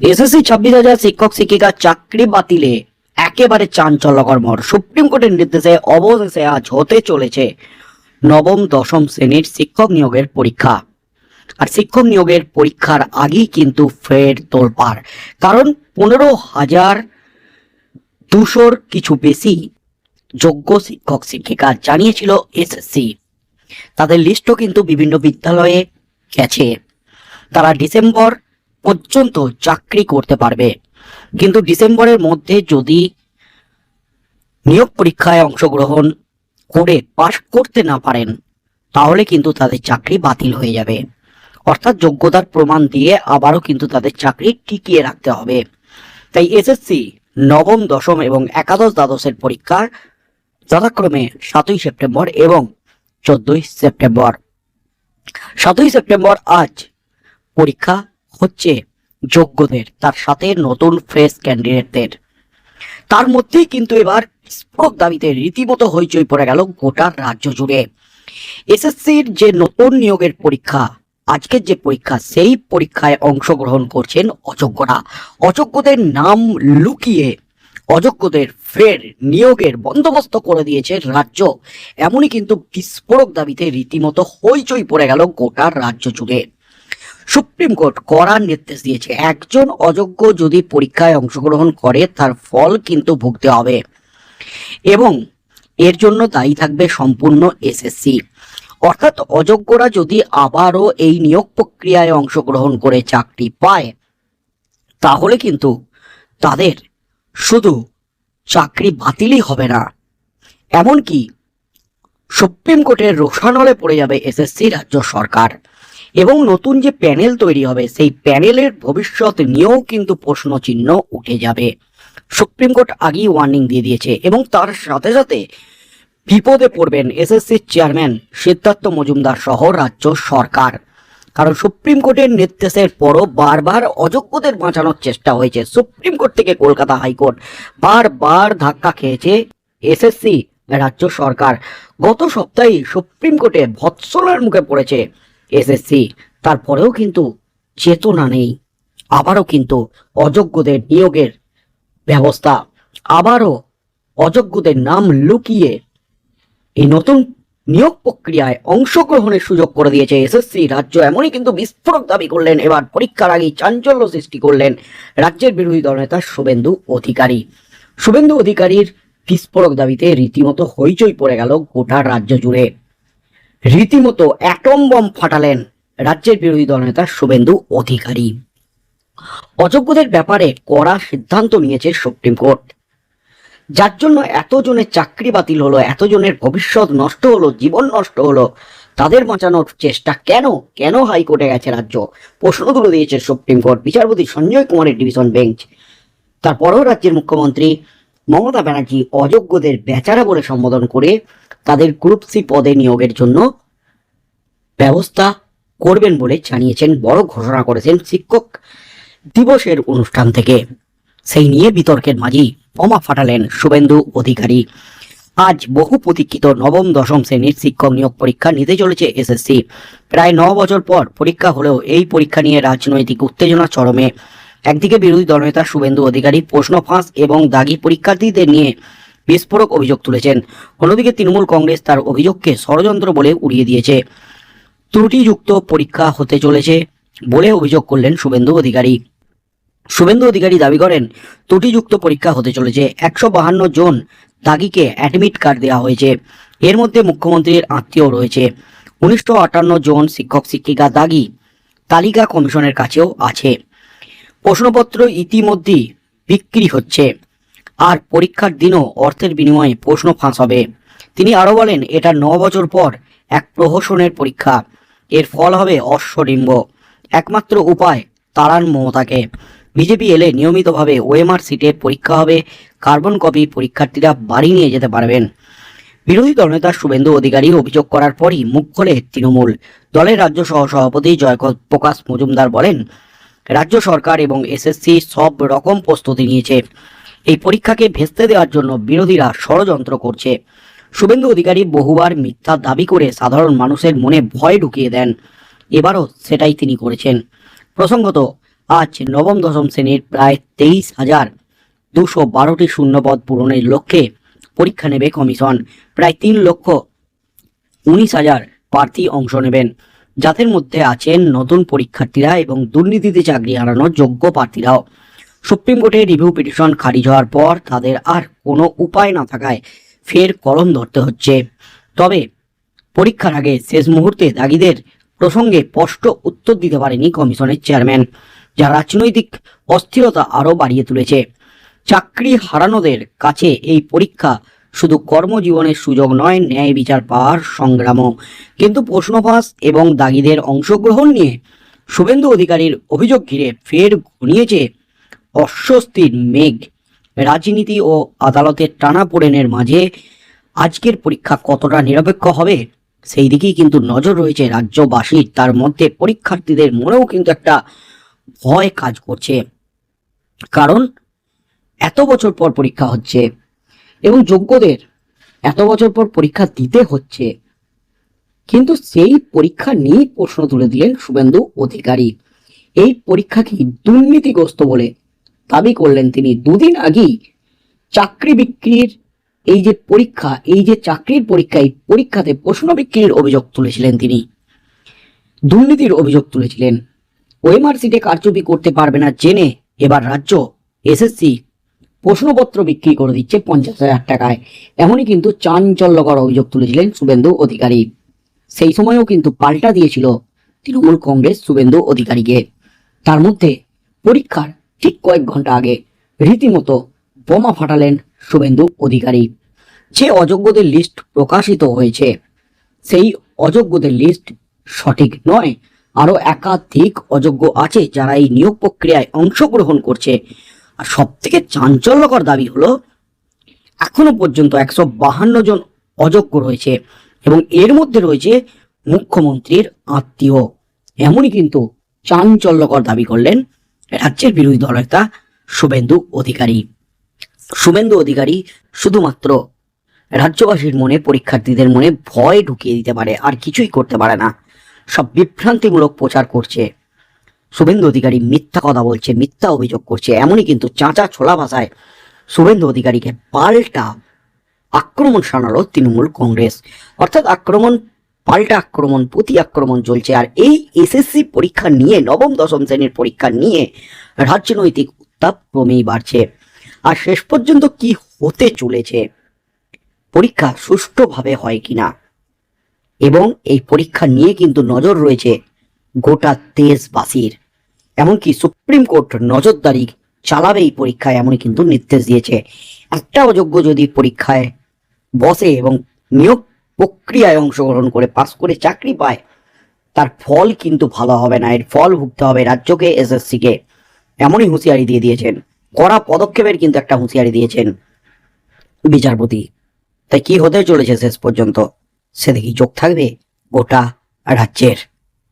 SSC ছাব্বিশ হাজার শিক্ষক শিক্ষিকা চাকরি বাতিলে একেবারে চাঞ্চল্যকর সুপ্রিম কোর্টের নির্দেশে অবশেষে আজ হতে চলেছে নবম, দশম শ্রেণির শিক্ষক নিয়োগের পরীক্ষা। আর শিক্ষক নিয়োগের পরীক্ষার আগেই কিন্তু ফের তোলপাড়। কারণ পনেরো হাজার দুশোর কিছু বেশি যোগ্য শিক্ষক শিক্ষিকা জানিয়েছিল এসএসসি। তাদের লিস্টও কিন্তু বিভিন্ন বিদ্যালয়ে গেছে। তারা ডিসেম্বর পর্যন্ত চাকরি করতে পারবে। কিন্তু ডিসেম্বরের মধ্যে যদি নিয়োগ পরীক্ষায় অংশগ্রহণ করে পাশ করতে না পারেন, তাহলে কিন্তু তাদের চাকরি বাতিল হয়ে যাবে। অর্থাৎ যোগ্যতার প্রমাণ দিয়ে আবারও কিন্তু তাদের চাকরি টিকিয়ে রাখতে হবে। তাই এসএসসি নবম, দশম এবং একাদশ দ্বাদশের পরীক্ষা যথাক্রমে সাতই সেপ্টেম্বর এবং চোদ্দই সেপ্টেম্বর। সাতই সেপ্টেম্বর আজ পরীক্ষা হচ্ছে যোগ্যদের, তার সাথে নতুন ফ্রেশ ক্যান্ডিডেটদের। তার মধ্যেই কিন্তু এবার স্পোক দাবিতে রীতিমতো হইচই পড়ে গেল গোটা রাজ্য জুড়ে। এসএসসির যে নতুন নিয়োগের পরীক্ষা, আজকের যে পরীক্ষা, সেই পরীক্ষায় অংশগ্রহণ করছেন অযোগ্যরা। অযোগ্যদের নাম লুকিয়ে অযোগ্যদের ফের নিয়োগের বন্দোবস্ত করে দিয়েছে রাজ্য। এমনই কিন্তু বিস্ফোরক দাবিতে রীতিমতো হইচই পড়ে গেল গোটা রাজ্য জুড়ে। সুপ্রিম কোর্ট কড়া নির্দেশ দিয়েছে। একজন অযোগ্য যদি পরীক্ষায় অংশগ্রহণ করে, তার ফল কিন্তু ভুগতে হবে। এবং এর জন্য দায়ী থাকবে সম্পূর্ণ এসএসসি অর্থাৎ অযোগ্যরা যদি আবারও এই নিয়োগ প্রক্রিয়ায় অংশগ্রহণ করে চাকরি পায়, তাহলে কিন্তু তাদের শুধু চাকরি বাতিলই হবে না। এমনকি সুপ্রিম কোর্টের রোষানলে পড়ে যাবে এসএসসি রাজ্য সরকার। এবং নতুন যে প্যানেল তৈরি হবে, সেই প্যানেলের ভবিষ্যৎ নিয়েও কিন্তু প্রশ্ন চিহ্ন উঠে যাবে। সুপ্রিম কোর্ট আগেই ওয়ার্নিং দিয়ে দিয়েছে এবং তার সাথে সাথে বিপদে পড়বেন এসএসসির চেয়ারম্যান সিদ্ধার্থ মজুমদার সহ রাজ্য সরকার। কারণ সুপ্রিম কোর্টের নির্দেশের পরও বারবার অযোগ্যদের বাঁচানোর চেষ্টা হয়েছে। সুপ্রিম কোর্ট থেকে কলকাতা হাইকোর্ট বারবার ধাক্কা খেয়েছে এসএসসি রাজ্য সরকার। গত সপ্তাহে সুপ্রিম কোর্টে ভৎসলার মুখে পড়েছে এসএসসি তারপরেও কিন্তু চেতনা নেই। আবারও কিন্তু অযোগ্যদের নিয়োগের ব্যবস্থা। আবারও অযোগ্যদের নাম লুকিয়ে এই নতুন নিয়োগ প্রক্রিয়ায় অংশগ্রহণের সুযোগ করে দিয়েছে এসএসসি রাজ্য। এমনই কিন্তু বিস্ফোরক দাবি করলেন। এবার পরীক্ষার আগেই চাঞ্চল্য সৃষ্টি করলেন রাজ্যের বিরোধী দলনেতা শুভেন্দু অধিকারী। শুভেন্দু অধিকারীর বিস্ফোরক দাবিতে রীতিমতো হইচই পড়ে গেল গোটা রাজ্য জুড়ে। রীতিমতো অ্যাটম বম ফাটালেন রাজ্যের বিরোধী দলনেতা শুভেন্দু অধিকারী। অযোগ্যদের ব্যাপারে কড়া সিদ্ধান্ত নিয়েছে সুপ্রিম কোর্ট। যার জন্য এতজনের চাকরি বাতিল হলো, এতজনের ভবিষ্যৎ নষ্ট হলো, জীবন নষ্ট হলো, তাদের বাঁচানোর চেষ্টা কেন? কেন হাইকোর্টে গেছে রাজ্য? প্রশ্ন তুলে দিয়েছে সুপ্রিম কোর্ট বিচারপতি সঞ্জয় কুমারের ডিভিশন বেঞ্চ। তারপরেও রাজ্যের মুখ্যমন্ত্রী মমতা ব্যানার্জি অযোগ্যদের বেচারা বলে সম্বোধন করে তাদের গ্রুপ সি পদে নিয়োগের জন্য ব্যবস্থা করবেন বলে জানিয়েছেন, বড় ঘোষণা করেছেন শিক্ষক দিবসের অনুষ্ঠান থেকে। সেই নিয়ে বিতর্কের মাঝেই বোমা ফাটালেন শুভেন্দু অধিকারী। আজ বহু প্রতীক্ষিত নবম, দশম শ্রেণির শিক্ষক নিয়োগ পরীক্ষা নিতে চলেছে এসএসসি। প্রায় ন বছর পর পরীক্ষা হলেও এই পরীক্ষা নিয়ে রাজনৈতিক উত্তেজনা চরমে। একদিকে বিরোধী দলনেতা শুভেন্দু অধিকারী প্রশ্ন ফাঁস এবং দাগি পরীক্ষার্থীদের নিয়ে বিস্ফোরক অভিযোগ তুলেছেন। অন্যদিকে তৃণমূল কংগ্রেস তার অভিযোগকে ষড়যন্ত্র বলে উড়িয়ে দিয়েছে। ত্রুটিযুক্ত পরীক্ষা হতে চলেছে বলে অভিযোগ করলেন শুভেন্দু অধিকারী। শুভেন্দু অধিকারী দাবি করেন, ত্রুটিযুক্ত পরীক্ষা হতে চলেছে। একশো বাহান্ন জন দাগিকে অ্যাডমিট কার্ড দেওয়া হয়েছে। এর মধ্যে মুখ্যমন্ত্রীর আত্মীয় রয়েছে। উনিশশো আটান্ন জন শিক্ষক শিক্ষিকা দাগি তালিকা কমিশনের কাছেও আছে। প্রশ্নপত্র ইতিমধ্যেই বিক্রি হচ্ছে। আর পরীক্ষার দিনও অর্থের বিনিময়ে প্রশ্ন ফাঁস হবে। তিনি আরও বলেন, এটা ন বছর পর এক প্রহসনের পরীক্ষা। এর ফল হবে অশ্বডিম্ব একমাত্র উপায় তারান মমতাকে। বিজেপি এলে নিয়মিতভাবে ওএমআর সিটের পরীক্ষা হবে। কার্বন কপি পরীক্ষার্থীরা বাড়ি নিয়ে যেতে পারবেন। বিরোধী দলনেতা শুভেন্দু অধিকারী অভিযোগ করার পরই মুখ খোলে তৃণমূল। দলের রাজ্য সহ সভাপতি জয় প্রকাশ মজুমদার বলেন রাজ্য সরকার এবং এসএসসি সব রকম প্রস্তুতি নিয়েছে। এই পরীক্ষাকে ভেস্তে দেওয়ার জন্য বিরোধীরা ষড়যন্ত্র করছে। শুভেন্দু অধিকারী বহুবার মিথ্যা দাবি করে সাধারণ মানুষের মনে ভয় ঢুকিয়ে দেন। এবারও সেটাই তিনি করেছেন। প্রসঙ্গত, আজ নবম দশম শ্রেণির প্রায় তেইশ হাজার দুশো বারোটি শূন্যপদ পূরণের লক্ষ্যে পরীক্ষা নেবে কমিশন। প্রায় তিন লক্ষ উনিশ হাজার প্রার্থী অংশ নেবেন। যাদের মধ্যে আছেন নতুন পরীক্ষার্থীরা এবং দুর্নীতিতে চাকরি হারানোর যোগ্য প্রার্থীরাও। সুপ্রিম কোর্টে রিভিউ পিটিশন খারিজ হওয়ার পর তাদের আর কোনো উপায় না থাকায় ফের কলম ধরতে হচ্ছে। তবে পরীক্ষার আগে শেষ মুহূর্তে দাগিদের প্রসঙ্গে স্পষ্ট উত্তর দিতে পারেনি কমিশনের চেয়ারম্যান, যা রাজনৈতিক অস্থিরতা আরও বাড়িয়ে তুলেছে। চাকরি হারানোদের কাছে এই পরীক্ষা শুধু কর্মজীবনের সুযোগ নয়, ন্যায় বিচার পাওয়ার সংগ্রামও। কিন্তু প্রশ্নফাঁস এবং দাগিদের অংশগ্রহণ নিয়ে শুভেন্দু অধিকারীর অভিযোগ ঘিরে ফের ঘনিয়েছে অস্বস্তির মেঘ। রাজনীতি ও আদালতের টানাপোড়েনের মাঝে আজকের পরীক্ষা কতটা নিরপেক্ষ হবে, সেই দিকেই কিন্তু নজর রয়েছে রাজ্যবাসীর। তার মধ্যে পরীক্ষার্থীদের মনেও কিন্তু একটা ভয় কাজ করছে। কারণ, এত বছর পর পরীক্ষা হচ্ছে এবং যোগ্যদের এত বছর পর পরীক্ষা দিতে হচ্ছে। কিন্তু সেই পরীক্ষা নিয়েই প্রশ্ন তুলে দিলেন শুভেন্দু অধিকারী। এই পরীক্ষা কি দুর্নীতিগ্রস্ত বলে দাবি করলেন তিনি। দুদিন আগেই চাকরি বিক্রির এই যে পরীক্ষা, এই যে চাকরির পরীক্ষা, এই পরীক্ষাতে প্রশ্ন বিক্রির অভিযোগ তুলেছিলেন তিনি। দুর্নীতির অভিযোগ তুলেছিলেন। ওএমআর সিটে কারচুপি করতে পারবে না জেনে এবার রাজ্য এসএসসি প্রশ্নপত্র বিক্রি করে দিচ্ছে পঞ্চাশ হাজার টাকায়। এমনই কিন্তু চাঞ্চল্যকর অভিযোগ তুলেছিলেন শুভেন্দু অধিকারী। সেই সময়ও কিন্তু পাল্টা দিয়েছিল তৃণমূল কংগ্রেস শুভেন্দু অধিকারীকে। তার মধ্যে পরীক্ষার ঠিক কয়েক ঘণ্টা আগে রীতিমতো বোমা ফাটালেন শুভেন্দু অধিকারী। যে অযোগ্যদের লিস্ট প্রকাশিত হয়েছে, সেই অযোগ্যদের লিস্ট সঠিক নয় আরও একাধিক অযোগ্য আছে যারা এই নিয়োগ প্রক্রিয়ায় অংশগ্রহণ করছে। আর সব থেকে চাঞ্চল্যকর দাবি হলো, এখনও পর্যন্ত একশো বাহান্ন জন অযোগ্য রয়েছে এবং এর মধ্যে রয়েছে মুখ্যমন্ত্রীর আত্মীয়। এমনই কিন্তু চাঞ্চল্যকর দাবি করলেন রাজ্যের বিরোধী দলনেতা শুভেন্দু অধিকারী। শুভেন্দু অধিকারী শুধুমাত্র রাজ্যবাসীর মনে, পরীক্ষার্থীদের মনে ভয় ঢুকিয়ে দিতে পারে, আর কিছুই করতে পারে না। সব বিভ্রান্তিমূলক প্রচার করছে। শুভেন্দু অধিকারী মিথ্যা কথা বলছে, মিথ্যা অভিযোগ করছে, এমনই কিন্তু চাঁচা ছোলা ভাষায় শুভেন্দু অধিকারীকে পাল্টা আক্রমণ শানালো তৃণমূল কংগ্রেস। অর্থাৎ আক্রমণ, পাল্টা আক্রমণ প্রতি আক্রমণ চলছে, আর এই এসএসসি পরীক্ষা নিয়ে, নবম, দশম শ্রেণির পরীক্ষা নিয়ে রাজনৈতিক উত্তাপ ক্রমেই বাড়ছে। আর শেষ পর্যন্ত কি হতে চলেছে? পরীক্ষা সুষ্ঠুভাবে হয় কিনা? এবং এই পরীক্ষা নিয়ে কিন্তু নজর রয়েছে গোটা দেশবাসীর। এমনকি সুপ্রিম কোর্ট নজরদারি চালাবে এই পরীক্ষায়, এমনই কিন্তু নির্দেশ দিয়েছে। একটা অযোগ্য যদি পরীক্ষায় বসে এবং নিয়োগ প্রক্রিয়ায় অংশগ্রহণ করে পাস করে চাকরি পায়, তার ফল কিন্তু ভালো হবে না। এর ফল ভুগতে হবে রাজ্যকে এসএসসি কে এমনই হুঁশিয়ারি দিয়ে দিয়েছেন। কড়া পদক্ষেপের কিন্তু একটা হুঁশিয়ারি দিয়েছেন বিচারপতি। তাই কি হতে চলেছে শেষ পর্যন্ত? সেদিকেই চোখ থাকবে গোটা রাজ্যের।